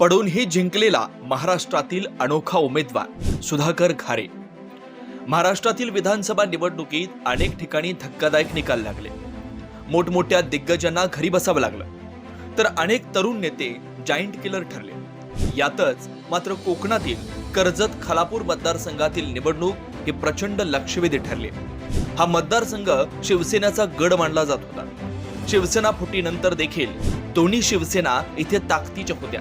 पडूनही जिंकलेला महाराष्ट्रातील अनोखा उमेदवार सुधाकर खारे महाराष्ट्रातील विधानसभा निवडणुकीत अनेक ठिकाणी धक्कादायक निकाल लागले. मोठमोठ्या दिग्गजांना घरी बसावं लागलं. तर अनेक तरुण नेते जाईंट किलर ठरले. यातच मात्र कोकणातील कर्जत खालापूर मतदारसंघातील निवडणूक ही प्रचंड लक्षवेधी ठरले. हा मतदारसंघ शिवसेनेचा गड मानला जात होता. शिवसेना फुटीनंतर देखील दोन्ही शिवसेना इथे ताकदीच्या होत्या.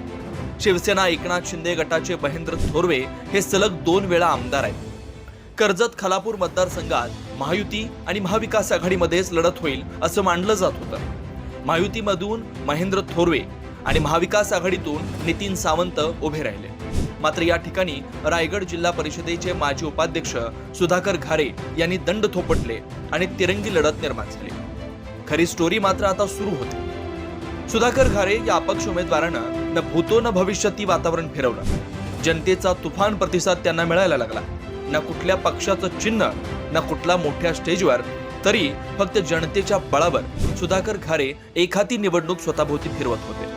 शिवसेना एकनाथ शिंदे गटाचे महेंद्र थोरवे हे सलग दोन वेळा आमदार आहेत. कर्जत खालापूर मतदारसंघात महायुती आणि महाविकास आघाडीमध्येच लढत होईल असं मानलं जात होतं. महायुतीमधून महेंद्र थोरवे आणि महाविकास आघाडीतून नितीन सावंत उभे राहिले. मात्र या ठिकाणी रायगड जिल्हा परिषदेचे माजी उपाध्यक्ष सुधाकर घारे यांनी दंड थोपटले आणि तिरंगी लढत निर्माण झाली. खरी स्टोरी मात्र आता सुरू होते. सुधाकर घारे या अपक्ष उमेदवारानं न भूतो न भविष्यती वातावरण फिरवलं. जनतेचा तुफान प्रतिसाद त्यांना मिळायला लागला. ना कुठल्या पक्षाचं चिन्ह ना कुठला मोठ्या स्टेजवर तरी फक्त जनतेच्या बळावर सुधाकर खारे एखादी निवडणूक स्वतःभोवती फिरवत होते.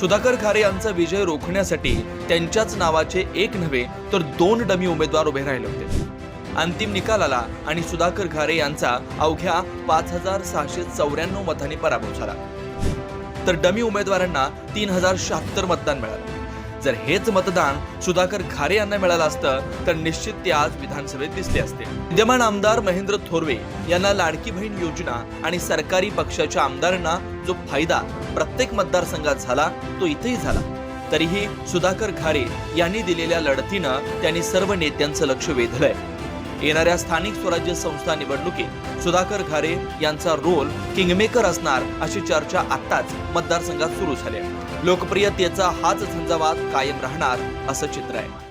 सुधाकर खारे यांचा विजय रोखण्यासाठी त्यांच्याच नावाचे एक नव्हे तर दोन डमी उमेदवार उभे राहिले होते. अंतिम निकाल आला आणि सुधाकर खारे यांचा अवघ्या पाच हजार सहाशे चौऱ्याण्णव मतांनी पराभव झाला. तर डमी उमेदवारांना तीन हजार शहात्तर मतदान मिळालं. जर हेच मतदान सुधाकर खारे यांना मिळालं असतं तर निश्चित ते आज विधानसभेत दिसले असते. विद्यमान आमदार महेंद्र थोरवे यांना लाडकी बहीण योजना आणि सरकारी पक्षाच्या आमदारांना जो फायदा प्रत्येक मतदारसंघात झाला तो इथेही झाला. तरीही सुधाकर खारे यांनी दिलेल्या लढतीनं त्यांनी सर्व नेत्यांचं लक्ष वेधलंय. येणाऱ्या स्थानिक स्वराज्य संस्था निवडणुकीत सुधाकर घारे यांचा रोल किंगमेकर असणार अशी चर्चा आत्ताच मतदारसंघात सुरू झाली लोकप्रियतेचा हाच झंझावात कायम राहणार असं चित्र आहे.